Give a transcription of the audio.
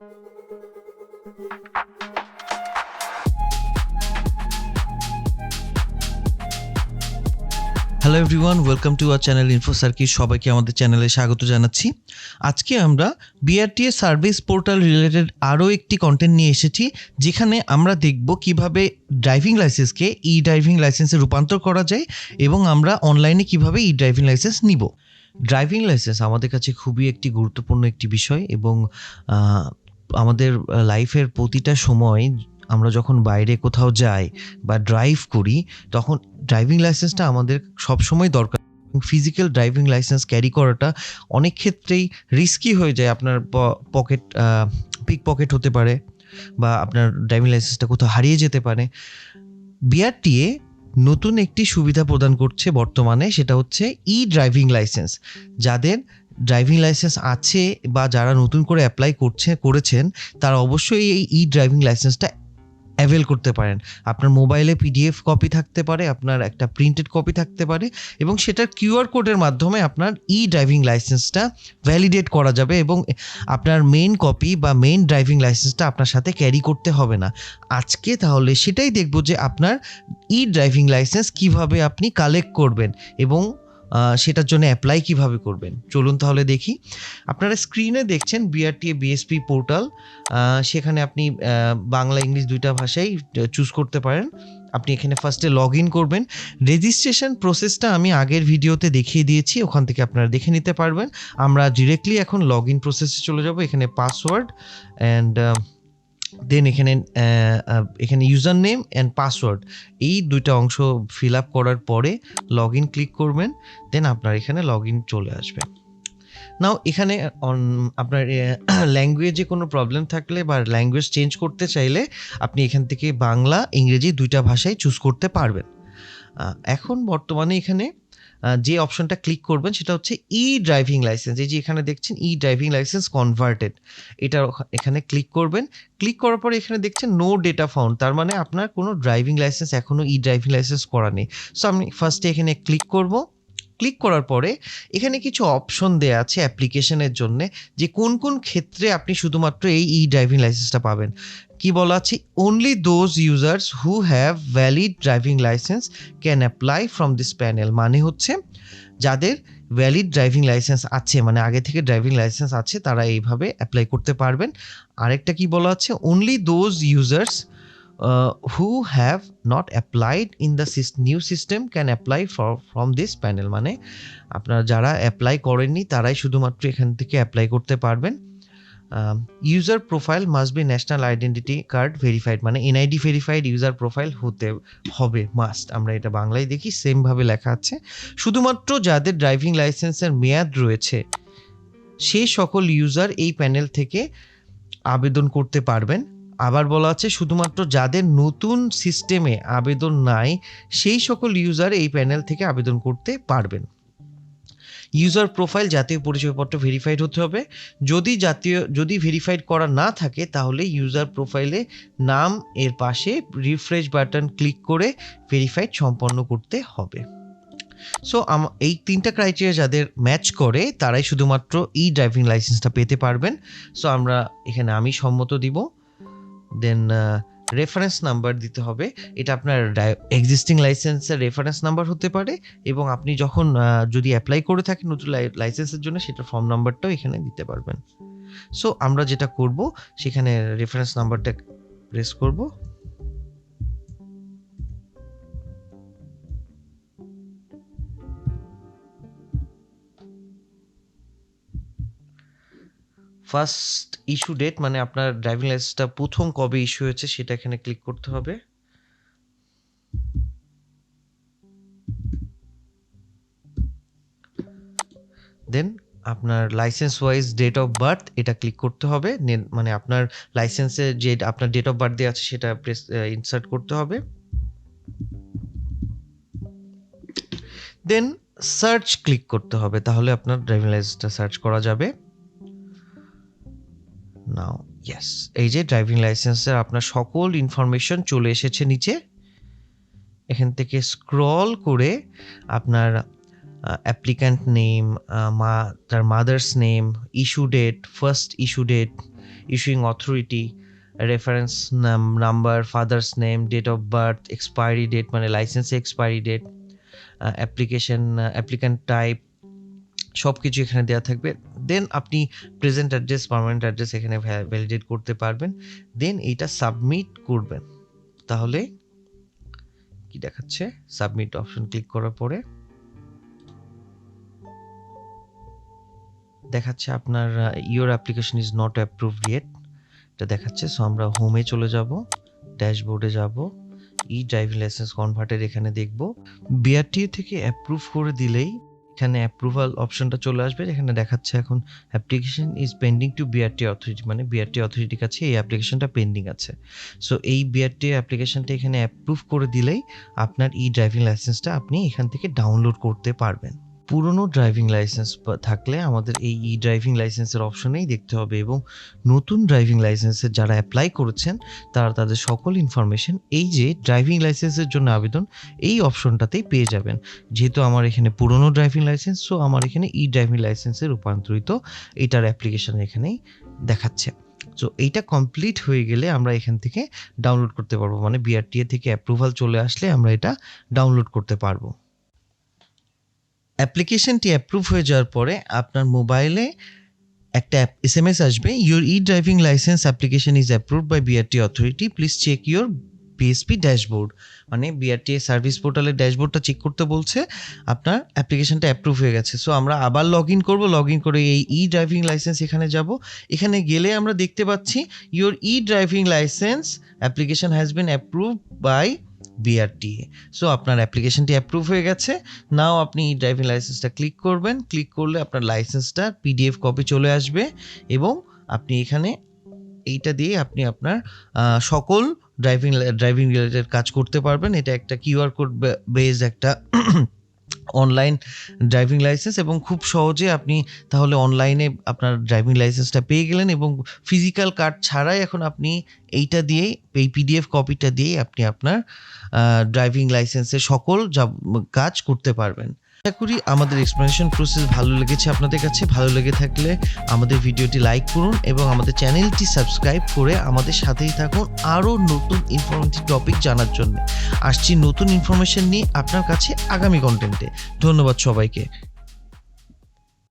Hello everyone welcome to our channel info circuit সবাইকে আমাদের চ্যানেলে স্বাগত জানাচ্ছি। আজকে আমরা বিআরটিএ সার্ভিস পোর্টাল রিলেটেড আরও একটি কন্টেন্ট নিয়ে এসেছি, যেখানে আমরা দেখব কীভাবে ড্রাইভিং লাইসেন্সকে ই ড্রাইভিং লাইসেন্সে রূপান্তর করা যায় এবং আমরা অনলাইনে কীভাবে ই ড্রাইভিং লাইসেন্স নিব। ড্রাইভিং লাইসেন্স আমাদের কাছে খুবই একটি গুরুত্বপূর্ণ একটি বিষয় এবং আমাদের লাইফের প্রতিটা সময় আমরা যখন বাইরে কোথাও যাই বা ড্রাইভ করি, তখন ড্রাইভিং লাইসেন্সটা আমাদের সবসময় দরকার। ফিজিক্যাল ড্রাইভিং লাইসেন্স ক্যারি করাটা অনেক ক্ষেত্রেই রিস্কি হয়ে যায় আপনার পকেট পিক পকেট হতে পারে বা আপনার ড্রাইভিং লাইসেন্সটা কোথাও হারিয়ে যেতে পারে। বিআরটিএ নতুন একটি সুবিধা প্রদান করছে বর্তমানে, সেটা হচ্ছে ই ড্রাইভিং লাইসেন্স যাদের ড্রাইভিং লাইসেন্স আছে বা যারা নতুন করে অ্যাপ্লাই করছে, করেছেন, তারা অবশ্যই এই ই ড্রাইভিং লাইসেন্সটা অ্যাভেল করতে পারেন। আপনার মোবাইলে পিডিএফ কপি থাকতে পারে, আপনার একটা প্রিন্টেড কপি থাকতে পারে এবং সেটার কিউআর কোডের মাধ্যমে আপনার ই ড্রাইভিং লাইসেন্সটা ভ্যালিডেট করা যাবে এবং আপনার মেইন কপি বা মেইন ড্রাইভিং লাইসেন্সটা আপনার সাথে ক্যারি করতে হবে না। আজকে তাহলে সেটাই দেখব যে আপনার ই ড্রাইভিং লাইসেন্স কীভাবে আপনি কালেক্ট করবেন এবং সেটার জন্য অ্যাপ্লাই কীভাবে করবেন? চলুন তাহলে দেখি। আপনারা স্ক্রিনে দেখছেন বিআরটিএ বিএসপি পোর্টাল সেখানে আপনি বাংলা, ইংলিশ দুইটা ভাষাই চুজ করতে পারেন। আপনি এখানে ফার্স্টে লগ ইন করবেন। রেজিস্ট্রেশন প্রসেসটা আমি আগের ভিডিওতে দেখিয়ে দিয়েছি, ওখান থেকে আপনারা দেখে নিতে পারবেন। আমরা ডিরেক্টলি এখন লগ ইন প্রসেসে চলে যাব। এখানে পাসওয়ার্ড অ্যান্ড দেন এখানে এখানে ইউজার নেম অ্যান্ড পাসওয়ার্ড এই দুইটা অংশ ফিল আপ করার পরে লগ ইন ক্লিক করবেন দেন আপনার এখানে লগ ইন চলে আসবে। নাও এখানে আপনার ল্যাঙ্গুয়েজে কোনো প্রবলেম থাকলে বা ল্যাঙ্গুয়েজ চেঞ্জ করতে চাইলে আপনি এখান থেকে বাংলা, ইংরেজি দুইটা ভাষায় চুজ করতে পারবেন। এখন বর্তমানে এখানে যে অপশনটা ক্লিক করবেন সেটা হচ্ছে ই ড্রাইভিং লাইসেন্স এই যে এখানে দেখছেন ই ড্রাইভিং লাইসেন্স কনভার্টেড এটা এখানে ক্লিক করবেন। ক্লিক করার পরে এখানে দেখছেন নো ডেটা ফাউন্ড তার মানে আপনার কোনো ড্রাইভিং লাইসেন্স এখনও ই ড্রাইভিং লাইসেন্স করা নেই। সো আমি ফার্স্টে এখানে ক্লিক করব। ক্লিক করার পরে এখানে কিছু অপশন দেয়া আছে অ্যাপ্লিকেশনের জন্য যে কোন কোন ক্ষেত্রে আপনি শুধুমাত্র এই ই ড্রাইভিং লাইসেন্সটা পাবেন। কি বলা আছে? Only those users who have valid driving license can apply from this panel মানে হচ্ছে যাদের ভ্যালিড ড্রাইভিং লাইসেন্স আছে মানে আগে থেকে ড্রাইভিং লাইসেন্স আছে, তারা এইভাবে অ্যাপ্লাই করতে পারবেন। আরেকটা কি বলা আছে? Only those users who have not applied in the new system can apply for from this panel মানে আপনারা যারা অ্যাপ্লাই করেননি, তারাই শুধুমাত্র এখান থেকে অ্যাপ্লাই করতে পারবেন। User profile must be national identity card verified মানে এনআইডি ভেরিফাইড ইউজার প্রোফাইল হতে হবে মাস্ট আমরা এটা বাংলায় দেখি সেমভাবে লেখা আছে। শুধুমাত্র যাদের ড্রাইভিং লাইসেন্সের মেয়াদ রয়েছে সেই সকল ইউজার এই প্যানেল থেকে আবেদন করতে পারবেন। আবার বলা আছে, শুধুমাত্র যাদের নতুন সিস্টেমে আবেদন নাই, সেই সকল ইউজার এই প্যানেল থেকে আবেদন করতে পারবেন। ইউজার প্রোফাইল জাতীয় পরিচয়পত্র ভেরিফাইড হতে হবে। যদি জাতীয়, যদি ভেরিফাইড করা না থাকে, তাহলে ইউজার প্রোফাইলে নাম এর পাশে রিফ্রেশ বাটন ক্লিক করে ভেরিফাইড সম্পন্ন করতে হবে। সো এই তিনটা ক্রাইটেরিয়া যাদের ম্যাচ করে, তারাই শুধুমাত্র ই ড্রাইভিং লাইসেন্সটা পেতে পারবেন। সো আমরা এখানে আমি সম্মত দিব। দেন রেফারেন্স নাম্বার দিতে হবে। এটা আপনার এক্সিস্টিং লাইসেন্সের রেফারেন্স নাম্বার হতে পারে এবং আপনি যখন যদি অ্যাপ্লাই করে থাকেন নতুন লাইসেন্সের জন্য সেটা ফর্ম নাম্বারটাও এখানে দিতে পারবেন। সো আমরা যেটা করব, সেখানে রেফারেন্স নাম্বারটা প্রেস করব। ফার্স্ট ইস্যু ডেট মানে আপনার ড্রাইভিং লাইসেন্সটা প্রথম কবে ইস্যু হয়েছে সেটা এখানে ক্লিক করতে হবে। দেন আপনার license wise date of birth এটা ক্লিক করতে হবে। মানে আপনার লাইসেন্সে যে আপনার ডেট অফ বার্থ দেওয়া আছে সেটা প্রেস ইনসার্ট করতে হবে। দেন সার্চ ক্লিক করতে হবে, তাহলে আপনার ড্রাইভিং লাইসেন্সটা সার্চ করা যাবে। নাও ইয়েস এই যে ড্রাইভিং লাইসেন্সের আপনার সকল ইনফরমেশন চলে এসেছে নিচে। এখান থেকে স্ক্রল করে আপনার অ্যাপ্লিক্যান্ট নেম মা, তার mother's name issue date first issue date issuing authority reference number father's name date of birth expiry date মানে লাইসেন্সে expiry date application applicant type সব কিছু এখানে দেওয়া থাকবে। দেন আপনি প্রেজেন্ট অ্যাড্রেস পারমানেন্ট অ্যাড্রেস এখানে ভ্যালিডেট করতে পারবেন। দেন এইটা সাবমিট করবেন। তাহলে কি দেখাচ্ছে? সাবমিট অপশন ক্লিক করার পরে দেখাচ্ছে আপনার your application is not approved yet এটা দেখাচ্ছে সো আমরা হোমে চলে যাব ড্যাশবোর্ডে যাব ই ড্রাইভিং লাইসেন্স কনভার্টের এখানে দেখব। বিআরটিএ থেকে অ্যাপ্রুভ করে দিলেই এখানে অ্যাপ্রুভাল অপশনটা চলে আসবে এখানে দেখাচ্ছে এখন application is pending to BRT authority মানে বিআরটি অথরিটির কাছে এই অ্যাপ্লিকেশনটা পেন্ডিং আছে। সো এই বিআরটি অ্যাপ্লিকেশনটা এখানে অ্যাপ্রুভ করে দিলেই আপনার ই ড্রাইভিং লাইসেন্সটা আপনি এখান থেকে ডাউনলোড করতে পারবেন। পুরনো ড্রাইভিং লাইসেন্স থাকলে আমাদের এই ই ড্রাইভিং লাইসেন্সের অপশনেই দেখতে হবে এবং নতুন ড্রাইভিং লাইসেন্সের যারা অ্যাপ্লাই করেছেন, তারা তাদের সকল ইনফরমেশন এই যে ড্রাইভিং লাইসেন্সের জন্য আবেদন, এই অপশনটাতেই পেয়ে যাবেন। যেহেতু আমার এখানে পুরনো ড্রাইভিং লাইসেন্স সো আমার এখানে ই ড্রাইভিং লাইসেন্সে রূপান্তরিত এটার অ্যাপ্লিকেশন এখানেই দেখাচ্ছে। সো এইটা কমপ্লিট হয়ে গেলে আমরা এখান থেকে ডাউনলোড করতে পারব। মানে বিআরটিএ থেকে অ্যাপ্রুভাল চলে আসলে আমরা এটা ডাউনলোড করতে পারব। অ্যাপ্লিকেশনটি অ্যাপ্রুভ হয়ে যাওয়ার পরে আপনার মোবাইলে একটা এস এম এস আসবে। Your e driving license application is approve by BRT authority please check your BSP dashboard মানে বিআরটি সার্ভিস পোর্টালের ড্যাশবোর্ডটা চেক করতে বলছে, আপনার অ্যাপ্লিকেশনটা অ্যাপ্রুভ হয়ে গেছে। সো আমরা আবার লগ ইন করব। লগ ইন করে এই ই ড্রাইভিং লাইসেন্স এখানে যাব। এখানে গেলে আমরা দেখতে পাচ্ছি your e driving license application has been approve by BRTA so আপনার অ্যাপ্লিকেশনটি অ্যাপ্রুভ হয়ে গেছে। নাও আপনি ই ড্রাইভিং লাইসেন্সটা ক্লিক করবেন। ক্লিক করলে আপনার লাইসেন্সটা পিডিএফ কপি চলে আসবে এবং আপনি এখানে এইটা দিয়ে আপনি আপনার সকল ড্রাইভিং ড্রাইভিং রিলেটেড কাজ করতে পারবেন। এটা একটা কিউআর কোড বেসড একটা অনলাইন ড্রাইভিং লাইসেন্স এবং খুব সহজে আপনি তাহলে অনলাইনে আপনার ড্রাইভিং লাইসেন্সটা পেয়ে গেলেন এবং ফিজিক্যাল কার্ড ছাড়াই এখন আপনি এইটা দিয়েই, এই পিডিএফ কপিটা দিয়েই আপনি আপনার ড্রাইভিং লাইসেন্সের সকল যা- কাজ করতে পারবেন। আশা করি আমাদের এক্সপ্লেনেশন প্রসেস ভালো লেগেছে আপনাদের কাছে। ভালো লেগে থাকলে আমাদের ভিডিওটি লাইক করুন এবং আমাদের চ্যানেলটি সাবস্ক্রাইব করে আমাদের সাথেই থাকুন আরও নতুন ইনফরমেটিভ টপিক জানার জন্য। আসছি নতুন ইনফরমেশন নিয়ে আপনার কাছে আগামী কন্টেন্টে ধন্যবাদ সবাইকে।